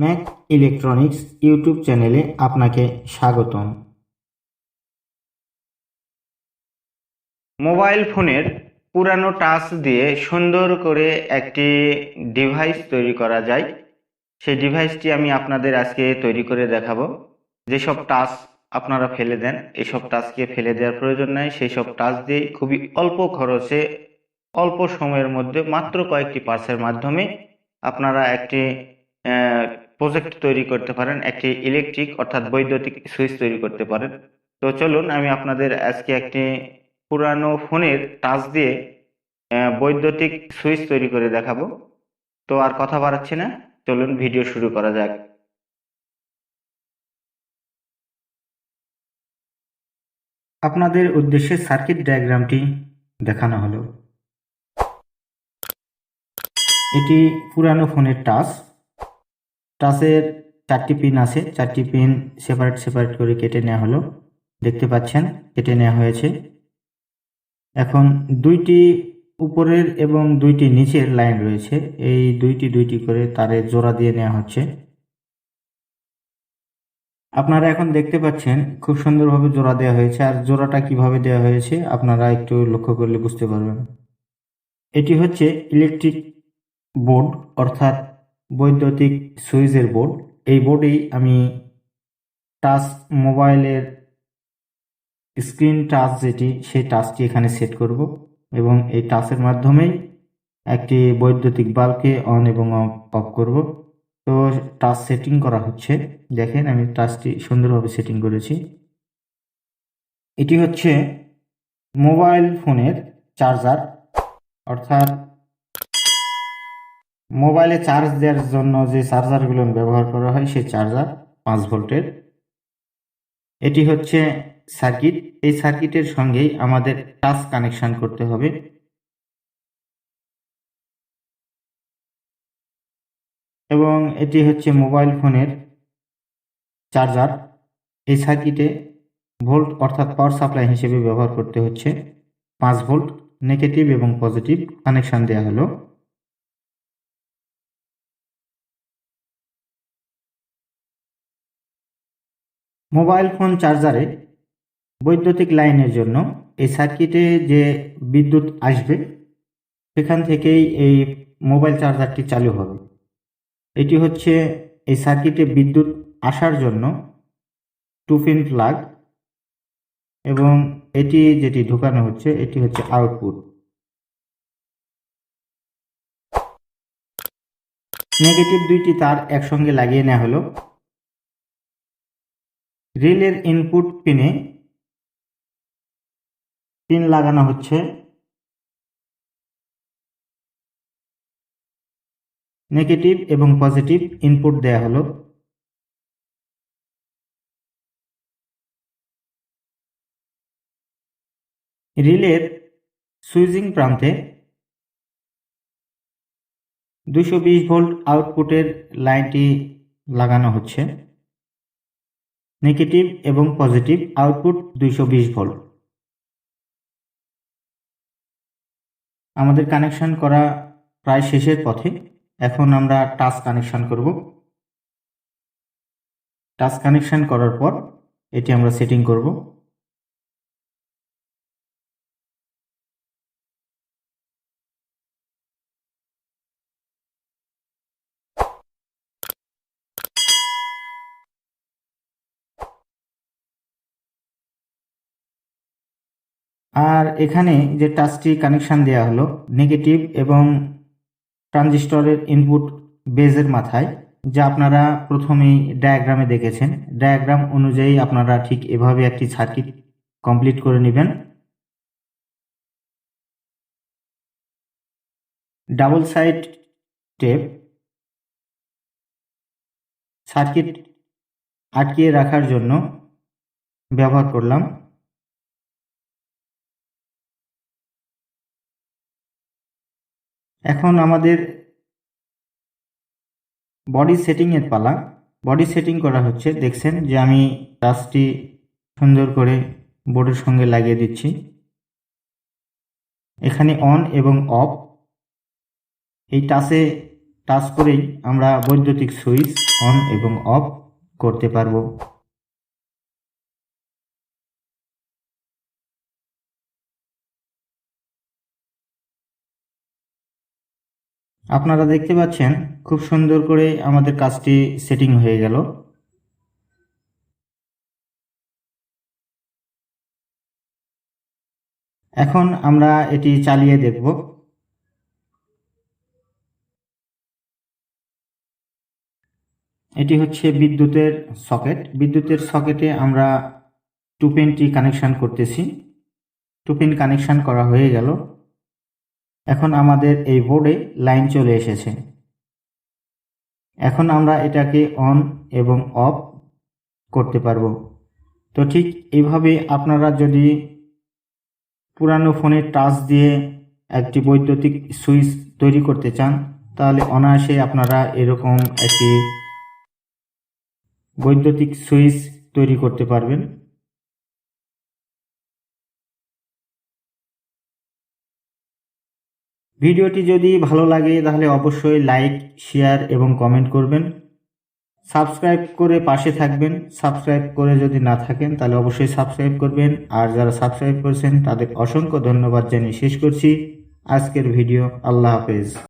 Mac electronics YouTube চ্যানেলে আপনাকে স্বাগতম। মোবাইল ফোনের পুরানো টাচ দিয়ে সুন্দর করে একটি ডিভাইস তৈরি করা যায়। সেই ডিভাইসটি আমি আপনাদের আজকে তৈরি করে দেখাবো। যেসব টাচ আপনারা ফেলে দেন, এসব টাচকে ফেলে দেওয়ার প্রয়োজন নাই। সেই সব টাচ দিয়ে খুবই অল্প খরচে, অল্প সময়ের মধ্যে মাত্র কয়েকটি পার্সের মাধ্যমে আপনারা একটি প্রজেক্ট তৈরি করতে পারেন, একটি ইলেকট্রিক অর্থাৎ বৈদ্যুতিক সুইচ তৈরি করতে পারেন। তো চলুন, আমি আপনাদের আজকে একটি পুরানো ফোনের টাচ দিয়ে বৈদ্যুতিক সুইচ তৈরি করে দেখাবো। তো আর কথা বাড়াচ্ছি না, চলুন ভিডিও শুরু করা যাক। আপনাদের উদ্দেশ্যে সার্কিট ডায়াগ্রামটি দেখানো হলো। এটি পুরানো ফোনের টাচ টাচের চারটি পিন আছে। চারটি পিন সেপারেট সেপারেট করে কেটে নেওয়া হলো। দেখতে পাচ্ছেন, কেটে নেওয়া হয়েছে। এখন দুইটি উপরের এবং দুইটি নিচের লাইন রয়েছে। এই দুইটি দুইটি করে তারে জোড়া দিয়ে নেওয়া হচ্ছে। আপনারা এখন দেখতে পাচ্ছেন, খুব সুন্দরভাবে জোড়া দেওয়া হয়েছে। আর জোড়াটা কীভাবে দেওয়া হয়েছে, আপনারা একটু লক্ষ্য করলে বুঝতে পারবেন। এটি হচ্ছে ইলেকট্রিক বোর্ড অর্থাৎ বৈদ্যুতিক সুইচের বোর্ড। এই বোর্ডেই আমি টাচ মোবাইলের স্ক্রিন টাচ যেটি, সেই টাচটি এখানে সেট করব এবং এই টাচের মাধ্যমেই একটি বৈদ্যুতিক বাল্বকে অন এবং অফ করব। তো টাচ সেটিং করা হচ্ছে। দেখেন আমি টাচটি সুন্দরভাবে সেটিং করেছি। এটি হচ্ছে মোবাইল ফোনের চার্জার, অর্থাৎ মোবাইলে চার্জ দেওয়ার জন্য যে চার্জারগুলো ব্যবহার করা হয়, সেই চার্জার পাঁচ ভোল্টের। এটি হচ্ছে সার্কিট। এই সার্কিটের সঙ্গেই আমাদের টাচ কানেকশন করতে হবে। এবং এটি হচ্ছে মোবাইল ফোনের চার্জার। এই সার্কিটে ভোল্ট অর্থাৎ পাওয়ার সাপ্লাই হিসেবে ব্যবহার করতে হচ্ছে। পাঁচ ভোল্ট নেগেটিভ এবং পজিটিভ কানেকশান দেওয়া হলো। মোবাইল ফোন চার্জারে বৈদ্যুতিক লাইনের জন্য এই সার্কিটে যে বিদ্যুৎ আসবে, সেখান থেকেই এই মোবাইল চার্জারটি চালু হবে। এটি হচ্ছে এই সার্কিটে বিদ্যুৎ আসার জন্য টু পিন প্লাগ এবং এটি যেটি ঢোকানো হচ্ছে, এটি হচ্ছে আউটপুট। নেগেটিভ দুইটি তার একসঙ্গে লাগিয়ে নেওয়া হলো। রিলের ইনপুট পিনে পিন লাগানো হচ্ছে। নেগেটিভ এবং পজিটিভ ইনপুট দেয়া হলো। রিলের সুইচিং প্রান্তে দুশো ভোল্ট আউটপুটের লাইনটি লাগানো হচ্ছে। নেগেটিভ এবং পজিটিভ আউটপুট দুইশো বিশ ভোল্ট। আমাদের কানেকশন করা প্রায় শেষের পথে। এখন আমরা টাচ কানেকশন করব। টাচ কানেকশন করার পর এটি আমরা সেটিং করব। আর এখানে যে টাচটি কানেকশান দেওয়া হলো, নেগেটিভ এবং ট্রানজিস্টরের ইনপুট বেজের মাথায়, যা আপনারা প্রথমেই ডায়াগ্রামে দেখেছেন। ডায়াগ্রাম অনুযায়ী আপনারা ঠিক এভাবে একটি সার্কিট কমপ্লিট করে নেবেন। ডাবল সাইড টেপ সার্কিট আটকিয়ে রাখার জন্য ব্যবহার করলাম। এখন আমাদের বডি সেটিংয়ের পালা। বডি সেটিং করা হচ্ছে, দেখছেন যে আমি টাচটি সুন্দর করে বোর্ডের সঙ্গে লাগিয়ে দিচ্ছি। এখানে অন এবং অফ এই টাচে টাচ করেই আমরা বৈদ্যুতিক সুইচ অন এবং অফ করতে পারব। আপনারা দেখতে পাচ্ছেন, খুব সুন্দর করে আমাদের কাজটি সেটিং হয়ে গেল। এখন আমরা এটি চালিয়ে দেখব। এটি হচ্ছে বিদ্যুতের সকেট। বিদ্যুতের সকেটে আমরা টুপেনটি কানেকশান করতেছি। টু পিন কানেকশন করা হয়ে গেল। এখন আমাদের এই বোর্ডে লাইন চলে এসেছে। এখন আমরা এটাকে অন এবং অফ করতে পারব। তো ঠিক এইভাবে আপনারা যদি পুরানো ফোনের টাচ দিয়ে একটি বৈদ্যুতিক সুইচ তৈরি করতে চান, তাহলে অনায়াসে আপনারা এরকম একটি বৈদ্যুতিক সুইচ তৈরি করতে পারবেন। ভিডিওটি যদি ভালো লাগে, তাহলে অবশ্যই লাইক শেয়ার এবং কমেন্ট করবেন। সাবস্ক্রাইব করে পাশে থাকবেন। সাবস্ক্রাইব করে যদি না থাকেন, তাহলে অবশ্যই সাবস্ক্রাইব করবেন। আর যারা সাবস্ক্রাইব করেছেন, তাদের অসংখ্য ধন্যবাদ জানিয়ে শেষ করছি। আজকের ভিডিও, আল্লাহ হাফেজ।